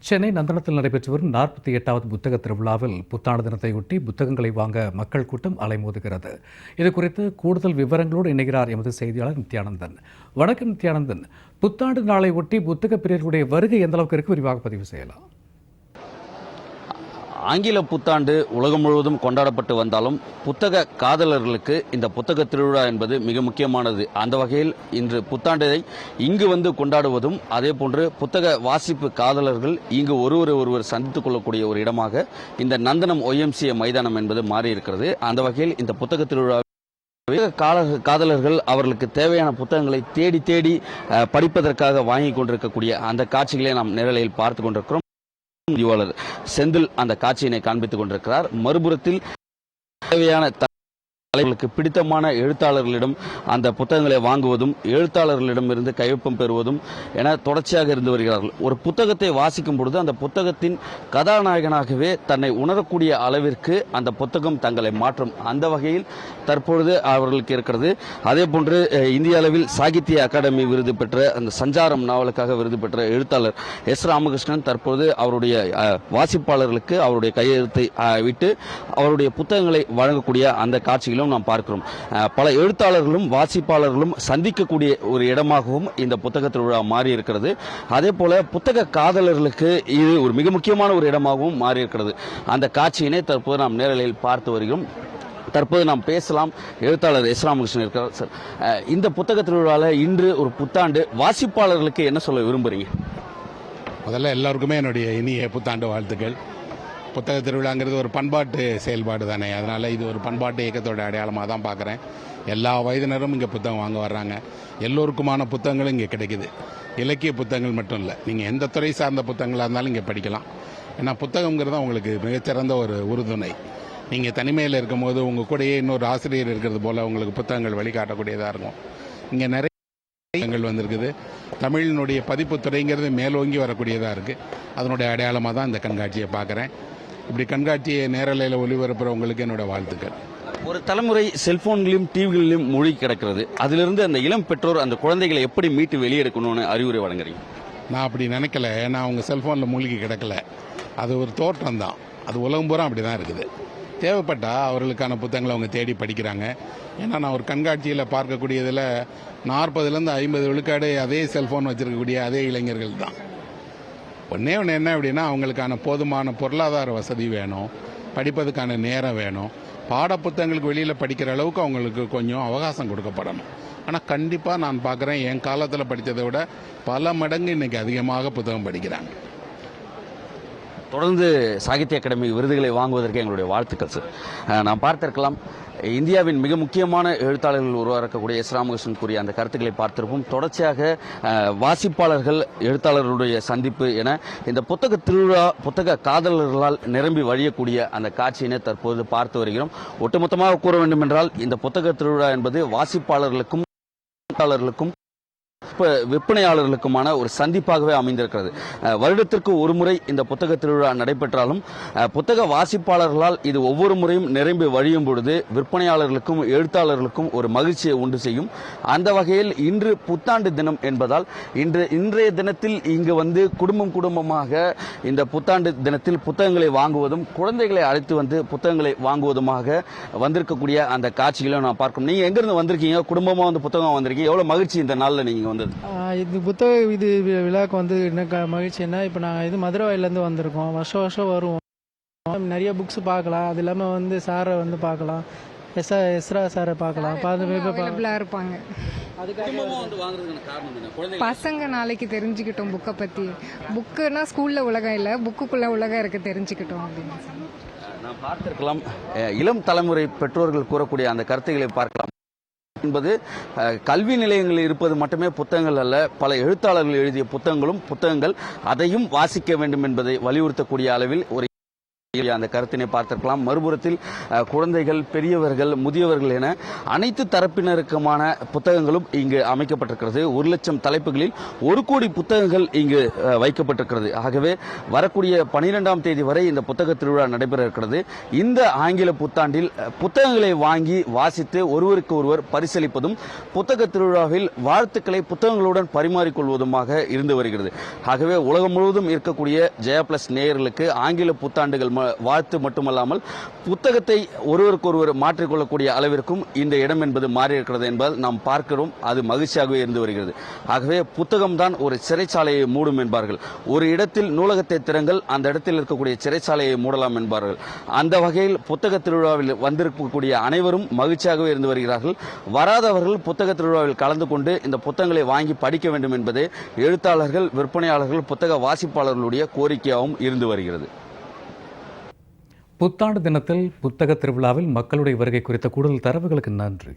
சென்னை நந்தனத்தில் நடைபெற்று வரும் நாற்பத்தி எட்டாவது புத்தக திருவிழாவில் புத்தாண்டு தினத்தையொட்டி புத்தகங்களை வாங்க மக்கள் கூட்டம் அலைமோதுகிறது. இது குறித்து கூடுதல் விவரங்களோடு இணைகிறார் எமது செய்தியாளர் நித்யானந்தன். வணக்கம் நித்யானந்தன். புத்தாண்டு நாளை ஒட்டி புத்தக பிரியர்களுடைய வருகை எந்த அளவுக்கு இருக்கு? விரிவாக பதிவு செய்யலாம். ஆங்கில புத்தாண்டு உலகம் முழுவதும் கொண்டாடப்பட்டு வந்தாலும் புத்தக காதலர்களுக்கு இந்த புத்தக திருவிழா என்பது மிக முக்கியமானது. அந்த வகையில் இன்று புத்தாண்டை இங்கு வந்து கொண்டாடுவதும் அதே போன்று புத்தக வாசிப்பு காதலர்கள் இங்கு ஒருவரை ஒருவர் சந்தித்துக் கொள்ளக்கூடிய ஒரு இடமாக இந்த நந்தனம் ஒய்எம்சிஏ மைதானம் என்பது மாறி இருக்கிறது அந்த வகையில் இந்த புத்தக திருவிழா கால- காதலர்கள் அவர்களுக்கு தேவையான புத்தகங்களை தேடி தேடி படிப்பதற்காக வாங்கி கொண்டிருக்கக்கூடிய அந்த காட்சிகளை நாம் நேரலையில் பார்த்து கொண்டிருக்கிறோம். பதிவாளர் செந்தில் அந்த காட்சியினை காண்பித்துக் கொண்டிருக்கிறார். மறுபுறத்தில் தேவையான த- பிடித்தமான எழுத்தாளர்களிடம் அந்த புத்தகங்களை வாங்குவதும் எழுத்தாளர்களிடமிருந்து கையொப்பம் பெறுவதும் என தொடர்ச்சியாக இருந்து வருகிறார்கள். ஒரு புத்தகத்தை வாசிக்கும் பொழுது அந்த புத்தகத்தின் கதாநாயகனாகவே தன்னை உணரக்கூடிய அளவிற்கு அந்த புத்தகம் தங்களை மாற்றும். அந்த வகையில் தற்பொழுது அவர்களுக்கு இருக்கிறது. அதே போன்று இந்திய அளவில் சாகித்ய அகாடமி விருது பெற்ற அந்த சஞ்சாரம் நாவலுக்காக விருது பெற்ற எழுத்தாளர் எஸ். ராமகிருஷ்ணன் தற்போது அவருடைய வாசிப்பாளர்களுக்கு அவருடைய கையெழுத்தை விட்டு அவருடைய புத்தகங்களை வழங்கக்கூடிய அந்த காட்சிகளும் நாம் பார்க்கிறோம். பல எழுத்தாளர்களும் வாசிப்பாளர்களும் சந்திக்கக்கூடிய ஒரு இடமாகவும் இந்த புத்தக திருவிழா மாறி இருக்கிறது அதே போல புத்தக காதலர்களுக்கு இது ஒரு மிக முக்கியமான ஒரு இடமாகவும் மாறி இருக்கிறது அந்த காட்சியினை தற்போது நாம் நேரலையில் பார்த்து வருகிறோம். தற்போது நாம் பேசலாம். எழுத்தாளர் எஸ் ராமகிருஷ்ணன் இருக்கிறார் சார். இந்த புத்தக திருவிழாவில் இன்று ஒரு புத்தாண்டு வாசிப்பாளர்களுக்கு என்ன சொல்ல விரும்புகிறீங்க முதல்ல எல்லாருக்குமே என்னுடைய இனிய புத்தாண்டு வாழ்த்துக்கள். புத்தக திருவிழாங்கிறது ஒரு பண்பாட்டு செயல்பாடு தானே. அதனால் இது ஒரு பண்பாட்டு இயக்கத்தோட அடையாளமாக தான் பார்க்குறேன் எல்லா வயதினரும் இங்கே புத்தகம் வாங்க வர்றாங்க. எல்லோருக்குமான புத்தகங்களும் இங்கே கிடைக்குது. இலக்கிய புத்தகங்கள் மட்டும் இல்லை. நீங்கள் எந்த துறை சார்ந்த புத்தகங்களாக இருந்தாலும் இங்கே படிக்கலாம். ஏன்னா புத்தகங்கிறது உங்களுக்கு மிகச்சிறந்த ஒரு உறுதுணை. நீங்கள் தனிமையில் இருக்கும்போது உங்கள் கூடயே இன்னொரு ஆசிரியர் இருக்கிறது போல் உங்களுக்கு புத்தகங்கள் வழிகாட்டக்கூடியதாக இருக்கும். இங்கே நிறைய புத்தகங்கள் வந்திருக்குது. தமிழினுடைய பதிப்பு துறைங்கிறது மேலோங்கி வரக்கூடியதாக இருக்குது அதனுடைய அடையாளமாக தான் இந்த கண்காட்சியை பார்க்குறேன் இப்படி கண்காட்சியை நேரலையில் ஒளிபரப்புறவங்களுக்கு என்னோட வாழ்த்துக்கள். ஒரு தலைமுறை செல்போன்களையும் டிவிகளிலும் மூழ்கி கிடக்கிறது. அதிலிருந்து அந்த இளம் பெற்றோர் அந்த குழந்தைகளை எப்படி மீட்டு வெளியெடுக்கணும்னு அறிவுரை வழங்குறீங்க? நான் அப்படி நினைக்கல. ஏன்னா அவங்க செல்ஃபோனில் மூழ்கி கிடக்கல. அது ஒரு தோற்றம் தான் அது உலகம் பூரா அப்படி தான் இருக்குது. தேவைப்பட்டால் அவர்களுக்கான புத்தகங்களை அவங்க தேடி படிக்கிறாங்க. ஏன்னா நான் ஒரு கண்காட்சியில் பார்க்கக்கூடியதில் நாற்பதுலேருந்து ஐம்பது விழுக்காடு அதே செல்ஃபோன் வச்சுருக்கக்கூடிய அதே இளைஞர்கள் தான். ஒன்றே ஒன்று என்ன அப்படின்னா அவங்களுக்கான போதுமான பொருளாதார வசதி வேணும் படிப்பதுக்கான நேரம் வேணும். பாடப்புத்தகங்களுக்கு வெளியில் படிக்கிற அளவுக்கு அவங்களுக்கு கொஞ்சம் அவகாசம் கொடுக்கப்படணும். ஆனால் கண்டிப்பாக நான் பார்க்குறேன் என் காலத்தில் படித்ததை விட பல மடங்கு இன்றைக்கி அதிகமாக புத்தகம் படிக்கிறாங்க. தொடர்ந்து சாகித்ய அகாடமி விருதுகளை வாங்குவதற்கு எங்களுடைய வாழ்த்துக்கள் சார் நாம் பார்த்திருக்கலாம் இந்தியாவின் மிக முக்கியமான எழுத்தாளர்கள் உருவாக்கக்கூடிய எஸ் ராமகிருஷ்ணன் கூறிய அந்த கருத்துக்களை பார்த்திருப்போம். தொடர்ச்சியாக வாசிப்பாளர்கள் எழுத்தாளர்களுடைய சந்திப்பு என இந்த புத்தக திருவிழா புத்தக காதலர்களால் நிரம்பி வழியக்கூடிய அந்த காட்சியினை தற்போது பார்த்து வருகிறோம். ஒட்டுமொத்தமாக கூற வேண்டும் என்றால் இந்த புத்தக திருவிழா என்பது வாசிப்பாளர்களுக்கும் எழுத்தாளர்களுக்கும் விற்பனையாளர்களுக்குமான ஒரு சந்திப்பாகவே அமைந்திருக்கிறது. வருடத்திற்கு ஒரு முறை இந்த புத்தக திருவிழா நடைபெற்றாலும் புத்தக வாசிப்பாளர்களால் இது ஒவ்வொரு முறையும் நிரம்பி வழியும் பொழுது விற்பனையாளர்களுக்கும் எழுத்தாளர்களுக்கும் ஒரு மகிழ்ச்சியை உண்டு செய்யும். அந்த வகையில் இன்று புத்தாண்டு தினம் என்பதால் இன்று இன்றைய தினத்தில் இங்கு வந்து குடும்பம் குடும்பமாக இந்த புத்தாண்டு தினத்தில் புத்தகங்களை வாங்குவதும் குழந்தைகளை அழைத்து வந்து புத்தகங்களை வாங்குவதுமாக வந்திருக்கக்கூடிய அந்த காட்சிகளை நான் பார்க்கணும் நீங்கள் எங்கேருந்து வந்திருக்கீங்க? குடும்பமாக வந்து புத்தகம் வந்திருக்கீங்க? எவ்வளோ மகிழ்ச்சி இந்த நாளில் நீங்கள் நீங்க வந்தது? இது புத்தக இது வி- விழாக்கு வந்து என்ன க- மகிழ்ச்சின்னா இப்போ நாங்கள் இது மதுரவாயிலேருந்து வந்திருக்கோம். வருஷம் வருஷம் வருவோம். நிறைய புக்ஸ் பார்க்கலாம். அது இல்லாமல் வந்து சாரை வந்து பார்க்கலாம். எஸ்ஆ எஸ்ரா சாரை பார்க்கலாம். அவைலபிளாக இருப்பாங்க. வந்து வாங்குறதுக்கான காரணம் என்ன? குழந்தைங்க பசங்க நாளைக்கு தெரிஞ்சுக்கிட்டோம் புக்கை பற்றி புக்குன்னா ஸ்கூலில் உலகம் இல்லை. புக்குக்குள்ளே உலகம் இருக்கு தெரிஞ்சுக்கிட்டோம் அப்படின்னு. சொல்லி நான் பார்த்திருக்கலாம். இளம் தலைமுறை பெற்றோர்கள் கூறக்கூடிய அந்த கருத்துக்களை பார்க்கலாம். என்பது கல்வி நிலையங்களில் இருப்பது மட்டுமே புத்தகங்கள் அல்ல பல எழுத்தாளர்கள் எழுதிய புத்தகங்களும் புத்தகங்கள் அதையும் வாசிக்க வேண்டும் என்பதை வலியுறுத்தக்கூடிய அளவில் ஒரு அந்த கருத்தினை பார்த்திருக்கலாம். மறுபுறத்தில் குழந்தைகள் பெரியவர்கள் முதியவர்கள் என அனைத்து தரப்பினருக்குமான புத்தகங்களும் இங்கு அமைக்கப்பட்டிருக்கிறது. ஒரு லட்சம் தலைப்புகளில் ஒரு கோடி புத்தகங்கள் இங்கு வைக்கப்பட்டிருக்கிறது. ஆகவே வரக்கூடிய பனிரெண்டாம் தேதி வரை இந்த புத்தக திருவிழா நடைபெற இருக்கிறது. இந்த ஆங்கில புத்தாண்டில் புத்தகங்களை வாங்கி வாசித்து ஒருவருக்கு ஒருவர் பரிசளிப்பதும் புத்தக திருவிழாவில் வாழ்த்துக்களை புத்தகங்களுடன் பரிமாறிக்கொள்வதுமாக இருந்து வருகிறது. ஆகவே உலகம் முழுவதும் இருக்கக்கூடிய ஜெயா பிளஸ் நேயர்களுக்கு ஆங்கில புத்தாண்டுகள் வாழ்த்து மட்டுமல்லாமல் புத்தகத்தை ஒருவருக்கொருவர் மாற்றிக்கொள்ளக்கூடிய அளவிற்கும் இந்த இடம் என்பது மாறியிருக்கிறது என்பதால் நாம் பார்க்கிறோம். அது மகிழ்ச்சியாகவே இருந்து வருகிறது. ஆகவே புத்தகம்தான் ஒரு சிறைச்சாலையை மூடும் என்பார்கள். ஒரு இடத்தில் நூலகத்தை திறங்கள் அந்த இடத்தில் இருக்கக்கூடிய சிறைச்சாலையை மூடலாம் என்பார்கள். அந்த வகையில் புத்தக திருவிழாவில் வந்திருக்கக்கூடிய அனைவரும் மகிழ்ச்சியாகவே இருந்து வருகிறார்கள். வராதவர்கள் புத்தக திருவிழாவில் கலந்து கொண்டு இந்த புத்தகங்களை வாங்கி படிக்க வேண்டும் என்பதே எழுத்தாளர்கள் விற்பனையாளர்கள் புத்தக வாசிப்பாளர்களுடைய கோரிக்கையாகவும் இருந்து வருகிறது. புத்தாண்டு தினத்தில் புத்தக திருவிழாவில் மக்களுடைய வருகை குறித்த கூடுதல் தரவுகளுக்கு நன்றி.